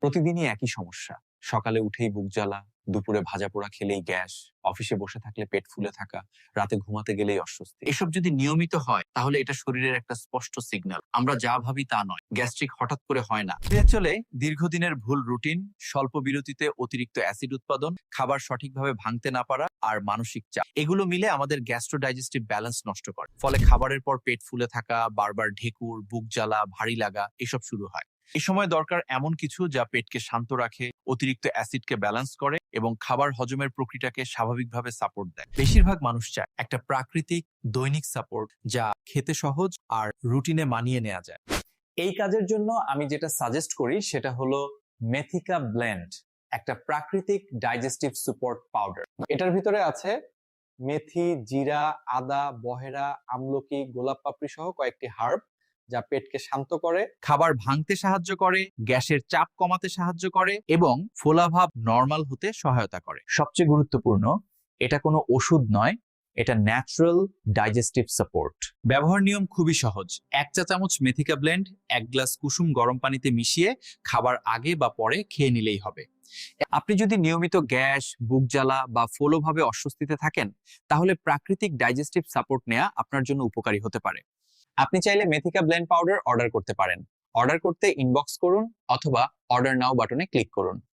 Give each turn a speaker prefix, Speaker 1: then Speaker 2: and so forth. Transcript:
Speaker 1: প্রতিদিনই একই সমস্যা। সকালে উঠেই বুক জ্বালা, দুপুরে ভাজা পোড়া খেলেই গ্যাস, অফিসে বসে থাকলে পেট ফুলে থাকা, রাতে ঘুমাতে গেলেই অস্বস্তি।
Speaker 2: এসব যদি নিয়মিত হয়, তাহলে এটা শরীরের একটা স্পষ্ট সিগন্যাল। আমরা যা ভাবি তা নয়। গ্যাস্ট্রিক হঠাৎ করে হয় না। চলে দীর্ঘদিনের ভুল রুটিন, স্বল্প বিরতিতে অতিরিক্ত অ্যাসিড উৎপাদন, খাবার সঠিকভাবে ভাঙতে না পারা আর মানসিক চাপ। এগুলো মিলে আমাদের গ্যাস্ট্রো ডাইজেস্টিভ ব্যালেন্স নষ্ট করে। ফলে খাবারের পর পেট ফুলে থাকা, বারবার ঢেকুর, বুক জ্বালা, ভারী লাগা, এসব শুরু হয়। এই সময় দরকার এমন কিছু যা পেটকে শান্ত রাখে, অতিরিক্ত অ্যাসিডকে ব্যালেন্স করে এবং খাবার হজমের প্রক্রিয়াটাকে স্বাভাবিকভাবে সাপোর্ট দেয়। বেশিরভাগ মানুষ চায় একটা প্রাকৃতিক দৈনিক সাপোর্ট যা খেতে সহজ আর রুটিনে মানিয়ে নেওয়া যায়।
Speaker 1: এই কাজের জন্য আমি যেটা সাজেস্ট করি সেটা হলো মেথিকা ব্লেন্ড একটা প্রাকৃতিক ডাইজেস্টিভ সুপোর্ট পাউডার এটার ভিতরে আছে মেথি, জিরা, আদা, বহেরা, আমলকি, গোলাপ পাপড়ি সহ কয়েকটি হার্ব যা পেটকে শান্ত করে,
Speaker 2: খাবার ভাঙতে সাহায্য করে, গ্যাসের চাপ কমাতে সাহায্য করে এবং ফোলাভাব নর্মাল হতে সহায়তা করে।
Speaker 1: সবচেয়ে গুরুত্বপূর্ণ, এটা কোনো ওষুধ নয়, এটা ন্যাচারাল ডাইজেস্টিভ সাপোর্ট
Speaker 2: ব্যবহার নিয়ম খুবই সহজ। এক চা চামচ মেথিকা ব্লেন্ড এক গ্লাস কুসুম গরম পানিতে মিশিয়ে খাবার আগে বা পরে খেয়ে নিলেই হবে। আপনি যদি নিয়মিত গ্যাস, বুক জ্বালা বা ফোলোভাবে অস্বস্তিতে থাকেন, তাহলে প্রাকৃতিক ডাইজেস্টিভ সাপোর্ট নেওয়া আপনার জন্য উপকারী হতে পারে।
Speaker 1: আপনি চাইলে মেথিকা ব্লেন্ড পাউডার অর্ডার করতে পারেন। অর্ডার করতে ইনবক্স করুন অথবা অর্ডার নাও বাটনে ক্লিক করুন।